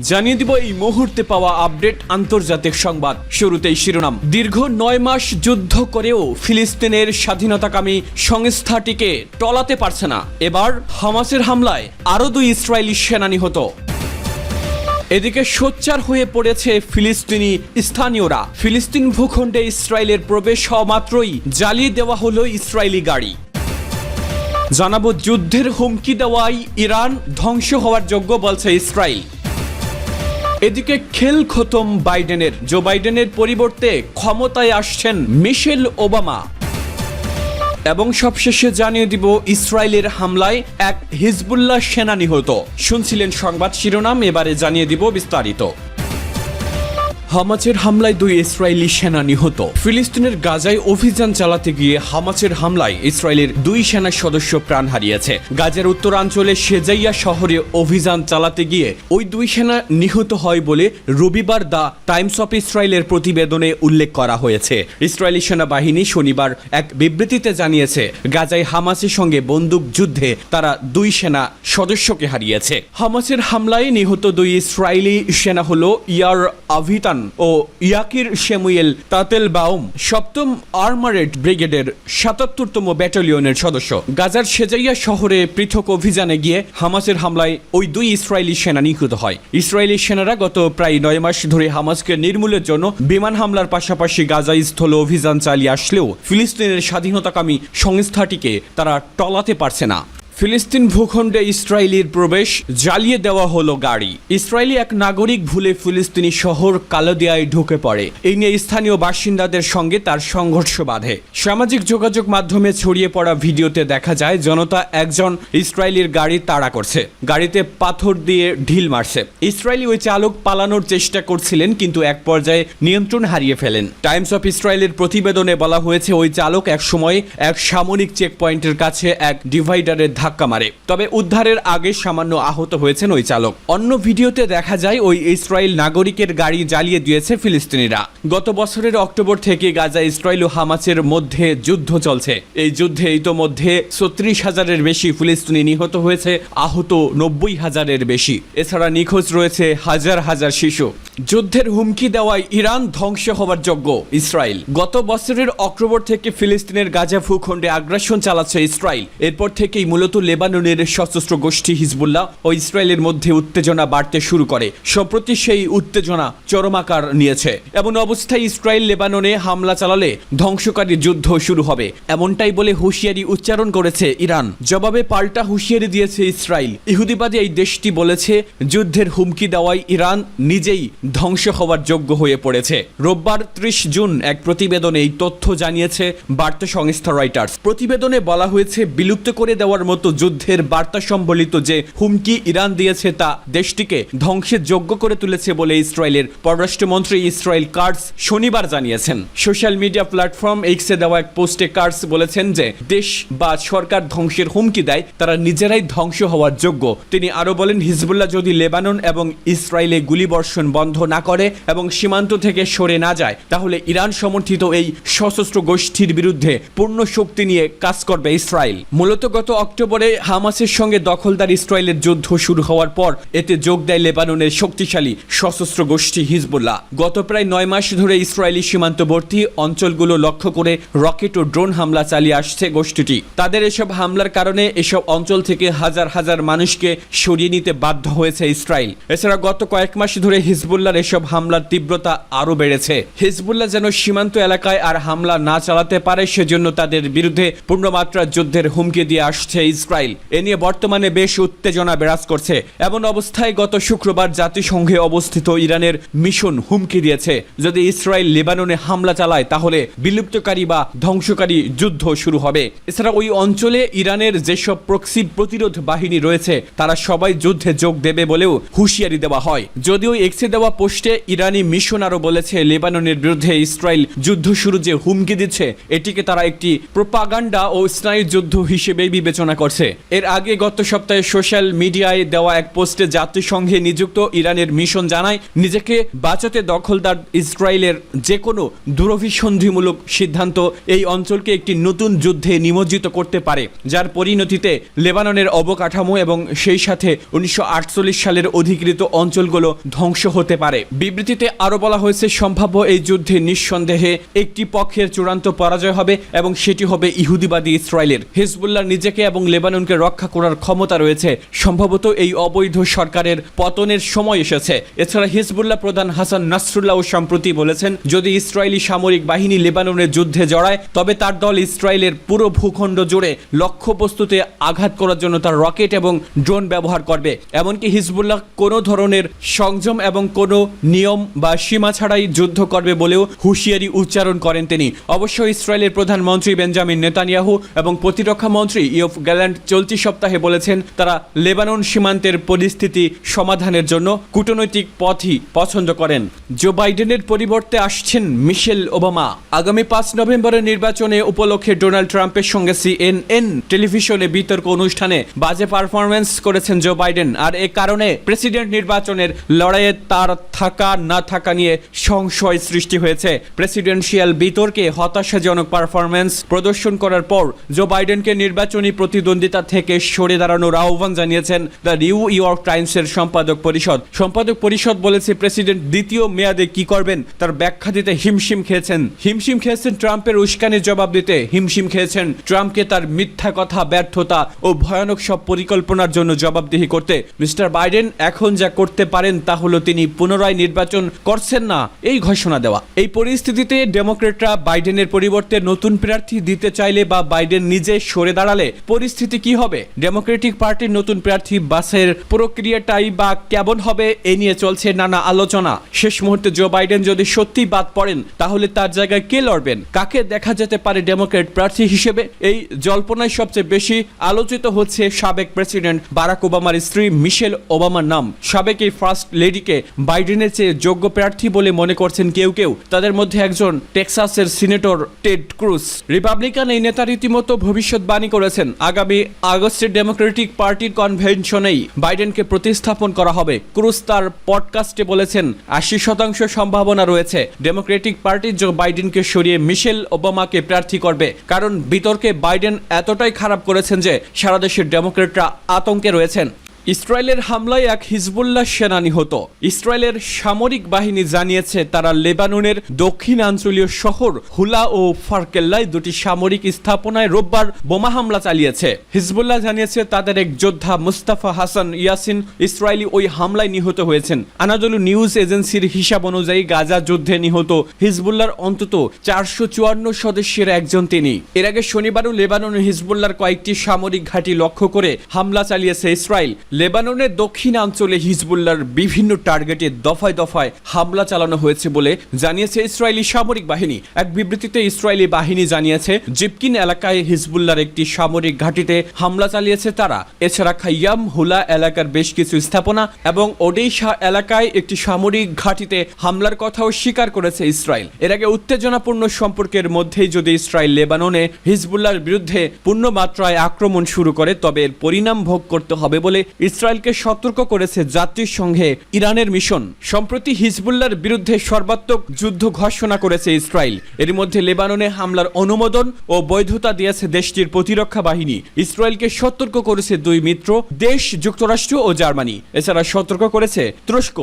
জানিয়ে দিব এই মুহূর্তে পাওয়া আপডেট আন্তর্জাতিক সংবাদ। শুরুতেই শিরোনাম। দীর্ঘ নয় মাস যুদ্ধ করেও ফিলিস্তিনের স্বাধীনতাকামী সংস্থাটিকে টলাতে পারছে না। এবার হামাসের হামলায় আরও দুই ইসরায়েলি সেনা নিহত এদিকে সোচ্চার হয়ে পড়েছে ফিলিস্তিনি স্থানীয়রা। ফিলিস্তিন ভূখণ্ডে ইসরায়েলের প্রবেশ হওয়া মাত্রই জ্বালিয়ে দেওয়া হলো ইসরায়েলি গাড়ি। জানাব যুদ্ধের হুমকি দেওয়ায় ইরান ধ্বংস হওয়ার যোগ্য, বলছে ইসরায়েল। এদিকে খেল খতম বাইডেনের। জো বাইডেনের পরিবর্তে ক্ষমতায় আসছেন মিশেল ওবামা। এবং সবশেষে জানিয়ে দিব ইসরায়েলের হামলায় এক হিজবুল্লাহ সেনা নিহত শুনছিলেন সংবাদ শিরোনাম, এবারে জানিয়ে দিব বিস্তারিত। হামাচের হামলায় দুই ইসরায়েলি সেনা নিহত। ফিলিস্তিনের গাজায় অভিযান চালাতে গিয়ে হামাচের হামলায় ইসরায়েলের দুই সেনা সদস্য প্রাণ হারিয়েছে। গাজার উত্তরাঞ্চলে সেজাইয়া শহরে অভিযান চালাতে গিয়ে ওই দুই সেনা নিহত হয় বলে রবিবার দা টাইমস অফ ইসরায়েলের প্রতিবেদনে উল্লেখ করা হয়েছে। ইসরায়েলি সেনাবাহিনী শনিবার এক বিবৃতিতে জানিয়েছে, গাজায় হামাসের সঙ্গে বন্দুক যুদ্ধে তারা দুই সেনা সদস্যকে হারিয়েছে। হামাসের হামলায় নিহত দুই ইসরায়েলি সেনা হলো ইয়ার আভিতান ও ইয়াকির শেমুয়েল তাতেল বাউম সপ্তম আর্মারেড ব্রিগেডের সাতাত্তরতম ব্যাটালিয়নের সদস্য। গাজার সেজাইয়া শহরে পৃথক অভিযানে গিয়ে হামাসের হামলায় ওই দুই ইসরায়েলি সেনা নিহত হয়। ইসরায়েলি সেনারা গত প্রায় নয় মাস ধরে হামাসকে নির্মূলের জন্য বিমান হামলার পাশাপাশি গাজা স্থল অভিযান চালিয়ে আসলেও ফিলিস্তিনের স্বাধীনতাকামী সংস্থাটিকে তারা টলাতে পারছে না। ফিলিস্তিন ভূখণ্ডে ইসরায়েলির প্রবেশ, জ্বালিয়ে দেওয়া হলো গাড়ি। ইসরায়েলি এক নাগরিক ভুলে ফিলিস্তিনি শহর কালোদিয়ায় ঢুকে পড়ে। এই নিয়ে স্থানীয় বাসিন্দাদের সঙ্গে তার সংঘর্ষ বাধে। সামাজিক যোগাযোগ মাধ্যমে ছড়িয়ে পড়া ভিডিওতে দেখা যায়, জনতা একজন ইসরায়েলির গাড়ি তাড়া করছে। গাড়িতে পাথর দিয়ে ঢিল মারছে। ইসরায়েলি ওই চালক পালানোর চেষ্টা করছিলেন, কিন্তু এক পর্যায়ে নিয়ন্ত্রণ হারিয়ে ফেলেন। টাইমস অফ ইসরায়েলের প্রতিবেদনে বলা হয়েছে, ওই চালক এক সময় এক সামরিক চেকপয়েন্টের কাছে এক ডিভাইডারের ধাক্কা মারে। তবে উদ্ধারের আগে সামান্য আহত হয়েছেন ওই চালক। অন্য ভিডিওতে দেখা যায় ওই ইসরায়েল নাগরিকের গাড়ি জ্বালিয়ে দিয়েছে ফিলিস্তিনিরা। গত বছরের অক্টোবর থেকে গাজা ইসরায়েল ও হামাসের মধ্যে যুদ্ধ চলছে। এই যুদ্ধে ইতোমধ্যে ছত্রিশ হাজারের বেশি ফিলিস্তিনি নিহত হয়েছে, আহত নব্বই হাজারের বেশি। এছাড়া নিখোঁজ রয়েছে হাজার হাজার শিশু। যুদ্ধের হুমকি দেওয়ায় ইরান ধ্বংস হওয়ার যোগ্য ইসরায়েল। গত বছরের অক্টোবর থেকে ফিলিস্তিনের গাজা ভূখণ্ডে আগ্রাসন চালাচ্ছে ইসরায়েল। এরপর থেকেই মূলত লেবাননের সশস্ত্র গোষ্ঠী হিজবুল্লাহ ও ইসরায়েলের মধ্যে উত্তেজনা বাড়তে শুরু করে। সম্প্রতি সেই উত্তেজনা চরমাকার নিয়েছে। এমন অবস্থায় ইসরায়েল লেবাননে হামলা চালালে ধ্বংসকারী যুদ্ধ শুরু হবে, এমনটাই বলে হুঁশিয়ারি উচ্চারণ করেছে ইরান। জবাবে পাল্টা হুঁশিয়ারি দিয়েছে ইসরায়েল। ইহুদিবাদী এই দেশটি বলেছে, যুদ্ধের হুমকি দেওয়ায় ইরান নিজেই ধ্বংস হওয়ার যোগ্য হয়ে পড়েছে। রোববার ত্রিশ জুন এক প্রতিবেদনে এই তথ্য জানিয়েছে বার্তা সংস্থা রয়টার্স। প্রতিবেদনে বলা হয়েছে, বিলুপ্ত করে দেওয়ার মতো যুদ্ধের বার্তা সম্বলিত যে হুমকি ইরান দিয়েছে তা দেশটিকে ধ্বংসের যোগ্য করে তুলেছে বলে ইসরায়েলের পররাষ্ট্রমন্ত্রী ইসরায়েল কার্স শনিবার জানিয়েছেন। সোশ্যাল মিডিয়া প্ল্যাটফর্ম এক্সে দেওয়া এক পোস্টে কার্স বলেছেন যে, দেশ বা সরকার ধ্বংসের হুমকি দেয়, তারা নিজেরাই ধ্বংস হওয়ার যোগ্য। তিনি আরও বলেন, হিজবুল্লাহ যদি লেবানন এবং ইসরায়েলে গুলিবর্ষণ বন্ধ না করে এবং সীমান্ত থেকে সরে না যায়, তাহলে ইরান সমর্থিত এই সশস্ত্র গোষ্ঠীর বিরুদ্ধে পূর্ণ শক্তি নিয়ে কাজ করবে ইসরায়েল। মূলত গত অক্টোবরে হামাসের সঙ্গে দখলদার ইসরায়েলের যুদ্ধ শুরু হওয়ার পর এতে যোগ দেয় লেবাননের শক্তিশালী সশস্ত্র গোষ্ঠী হিজবুল্লাহ। গত প্রায় নয় মাস ধরে ইসরায়েলি সীমান্তবর্তী অঞ্চলগুলো লক্ষ্য করে রকেট ও ড্রোন হামলা চালিয়ে আসছে গোষ্ঠীটি। তাদের এসব হামলার কারণে এসব অঞ্চল থেকে হাজার হাজার মানুষকে সরিয়ে নিতে বাধ্য হয়েছে ইসরায়েল। এছাড়া গত কয়েক মাস ধরে হিজবুল্লাহর এসব হামলার তীব্রতা আরও বেড়েছে। হিজবুল্লাহ যেন সীমান্ত এলাকায় আর হামলা না চালাতে পারে, সেজন্য তাদের বিরুদ্ধে পূর্ণমাত্রা যুদ্ধের হুমকি দিয়ে আসছে ইসরায়েল এ নিয়ে বর্তমানে বেশ উত্তেজনা বিরাজ করছে। এমন অবস্থায় গত শুক্রবার জাতিসংঘে অবস্থিত ইরানের মিশন হুমকি দিয়েছে। যদি ইসরায়েল লেবাননে হামলা চালায়, তাহলে বিলুপ্তকারী বা ধ্বংসকারী যুদ্ধ শুরু হবে। এছাড়া ওই অঞ্চলে ইরানের যেসব প্রক্সি প্রতিরোধ বাহিনী রয়েছে, তারা সবাই যুদ্ধে যোগ দেবে বলেও হুঁশিয়ারি দেওয়া হয়। যদিও এক্সে দেওয়া পোস্টে ইরানি মিশন আরও বলেছে, লেবাননের বিরুদ্ধে ইসরায়েল যুদ্ধ শুরু যে হুমকি দিচ্ছে, এটিকে তারা একটি প্রোপাগান্ডা ও স্নায়ু যুদ্ধ হিসেবেই বিবেচনা করে। করছে। এর আগে গত সপ্তাহে সোশ্যাল মিডিয়ায় দেওয়া এক পোস্টে জাতিসংঘে নিযুক্ত ইরানের মিশন জানায়, নিজেকে বাঁচাতে দখলদার ইসরায়েলের যে কোনো দূরভিসন্ধিমূলক সিদ্ধান্ত এই অঞ্চলকে একটি নতুন যুদ্ধে নিমজ্জিত করতে পারে, যার পরিণতিতে লেবাননের অবকাঠামো এবং সেই সাথে উনিশশো আটচল্লিশ সালের অধিকৃত অঞ্চলগুলো ধ্বংস হতে পারে। বিবৃতিতে আরও বলা হয়েছে, সম্ভাব্য এই যুদ্ধে নিঃসন্দেহে একটি পক্ষের চূড়ান্ত পরাজয় হবে এবং সেটি হবে ইহুদিবাদী ইসরায়েলের। হিজবুল্লাহ নিজেকে এবং লেবাননকে রক্ষা করার ক্ষমতা রয়েছে। সম্ভবত এই অবৈধ সরকারের পতনের সময় এসেছে। এছাড়া হিজবুল্লাহ প্রধান হাসান নাসরুল্লাহ সম্প্রতি বলেছেন, যদি ইসরায়েলি সামরিক বাহিনী লেবাননের যুদ্ধে জড়ায়, তবে তার দল ইসরায়েলের পুরো ভূখণ্ড জুড়ে লক্ষ্যবস্তুতে আঘাত করার জন্য তার রকেট এবং ড্রোন ব্যবহার করবে। এমনকি হিজবুল্লাহ কোনো ধরনের সংযম এবং কোনো নিয়ম বা সীমা ছাড়াই যুদ্ধ করবে বলেও হুঁশিয়ারি উচ্চারণ করেন তিনি। অবশ্য ইসরায়েলের প্রধানমন্ত্রী বেঞ্জামিন নেতানিয়াহু এবং প্রতিরক্ষা মন্ত্রী ইয়ফ গ্যাল্যান্ড চলতি সপ্তাহে বলেছেন তারা লেবানন সীমান্তের পরিস্থিতি সমাধানের জন্য কূটনৈতিক পথই পছন্দ করেন। জো বাইডেনের পরিবর্তে আসছেন মিশেল ওবামা। আগামী পাঁচ নভেম্বরের নির্বাচনে উপলক্ষে ডোনাল্ড ট্রাম্পের সঙ্গে সিএনএন টেলিভিশনে বিতর্ক অনুষ্ঠানে বাজে পারফরমেন্স করেছেন জো বাইডেন। আর এ কারণে প্রেসিডেন্ট নির্বাচনের লড়াইয়ে তার থাকা, না থাকা নিয়ে সংশয় সৃষ্টি হয়েছে। প্রেসিডেন্সিয়াল বিতর্কে হতাশাজনক পারফরমেন্স প্রদর্শন করার পর জো বাইডেনকে নির্বাচনী প্রতিদ্বন্দ্বিতা থেকে সরে দাঁড়ানোর আহ্বান জানিয়েছেন দ্য নিউ ইয়র্ক টাইমসের সম্পাদক পরিষদ। সম্পাদক পরিষদ বলেছে, প্রেসিডেন্ট দ্বিতীয় মেয়াদে কি করবেন? তার ব্যাখ্যা দিতে হিমশিম খেয়েছেন। হিমশিম খেয়েছেন ট্রাম্পের উস্কানির জবাব দিতে হিমশিম খেয়েছেন। ট্রাম্পকে তার মিথ্যা কথা, ব্যর্থতা ও ভয়ানক সব পরিকল্পনার জন্য জবাবদিহি করতে মিস্টার বাইডেন এখন যা করতে পারেন তা হলো তিনি পুনরায় নির্বাচন করছেন না, এই ঘোষণা দেওয়া। এই পরিস্থিতিতে ডেমোক্রেটরা বাইডেনের পরিবর্তে নতুন প্রার্থী দিতে চাইলে বা বাইডেন নিজে সরে দাঁড়ালে পরিস্থিতি কি হবে? ডেমোক্রেটিক পার্টির নতুন প্রার্থী বাসের প্রক্রিয়াটাই বা কেমন হবে এ নিয়ে চলছে নানা আলোচনা। শেষ মুহূর্তে জো বাইডেন যদি সত্যি বাদ পড়েন, তাহলে তার জায়গায় কে লড়বেন? কাকে দেখা যেতে পারে ডেমোক্রেট প্রার্থী হিসেবে? এই জল্পনায় সবচেয়ে বেশি আলোচিত হচ্ছে সাবেক প্রেসিডেন্ট বারাক ওবামার স্ত্রী মিশেল ওবামার নাম। সাবেক এই ফার্স্ট লেডিকে বাইডেনের চেয়ে যোগ্য প্রার্থী বলে মনে করছেন কেউ কেউ। তাদের মধ্যে একজন টেক্সাসের সিনেটর টেড ক্রুজ রিপাবলিকান এই নেতা রীতিমতো ভবিষ্যৎবাণী করেছেন। আগামী আগস্টের ডেমোক্রেটিক পার্টির কনভেনশনেই বাইডেনকে প্রতিস্থাপন করা হবে। ক্রুজ তার পডকাস্টে বলেছেন, আশি শতাংশ সম্ভাবনা রয়েছে। ডেমোক্রেটিক পার্টি জো বাইডেনকে সরিয়ে মিশেল ওবামাকে প্রার্থী করবে। কারণ বিতর্কে বাইডেন এতটাই খারাপ করেছেন যে সারা দেশের ডেমোক্রেটরা আতঙ্কে রয়েছেন। ইসরায়েলের হামলায় এক হিজবুল্লাহ সেনা নিহত। ইসরায়েলের সামরিক বাহিনী জানিয়েছে, তারা লেবাননের দক্ষিণাঞ্চলীয় শহর হুলা ও ফারকেল্লায় দুটি সামরিক স্থাপনায় রোববার বোমা হামলা চালিয়েছে। হিজবুল্লাহ জানিয়েছে, তাদের এক যোদ্ধা মুস্তাফা হাসান ইয়াসিন ইসরায়েলি ওই হামলায় নিহত হয়েছেন। আনাদলু নিউজ এজেন্সির হিসাব অনুযায়ী গাজা যুদ্ধে নিহত হিজবুল্লাহর অন্তত চারশো চুয়ান্ন সদস্যের একজন তিনি। এর আগে শনিবারও লেবাননে হিজবুল্লাহর কয়েকটি সামরিক ঘাঁটি লক্ষ্য করে হামলা চালিয়েছে ইসরায়েল। লেবাননের দক্ষিণাঞ্চলে হিজবুল্লাহর বিভিন্ন টার্গেটে দফায় দফায় হামলা চালানো হয়েছে বলে জানিয়েছে ইসরায়েলি সামরিক বাহিনী। এক বিবৃতিতে ইসরায়েলি বাহিনী জানিয়েছে, জিপকিন এলাকায় হিজবুল্লাহর একটি সামরিক ঘাঁটিতে হামলা চালিয়েছে তারা। এছাড়া খাইয়াম হুলা এলাকার বেশ কিছু স্থাপনা এবং ওডেইশা এলাকায় একটি সামরিক ঘাঁটিতে হামলার কথাও স্বীকার করেছে ইসরায়েল। এর আগে উত্তেজনাপূর্ণ সম্পর্কের মধ্যেই যদি ইসরায়েল লেবাননে হিজবুল্লাহর বিরুদ্ধে পূর্ণ মাত্রায় আক্রমণ শুরু করে, তবে এর পরিণাম ভোগ করতে হবে বলে ইসরায়েলকে সতর্ক করেছে জাতিসংঘে ইরানের মিশন। সম্প্রতি হিজবুল্লার বিরুদ্ধে সর্বাত্মক যুদ্ধ ঘোষণা করেছে ইসরায়েল। এর মধ্যে লেবাননে হামলার অনুমোদন ও বৈধতা দিয়েছে দেশটির প্রতিরক্ষা বাহিনী। ইসরায়েলকে সতর্ক করেছে দুই মিত্র, দেশ, যুক্তরাষ্ট্র ও জার্মানি। এছাড়া সতর্ক করেছে তুরস্ক।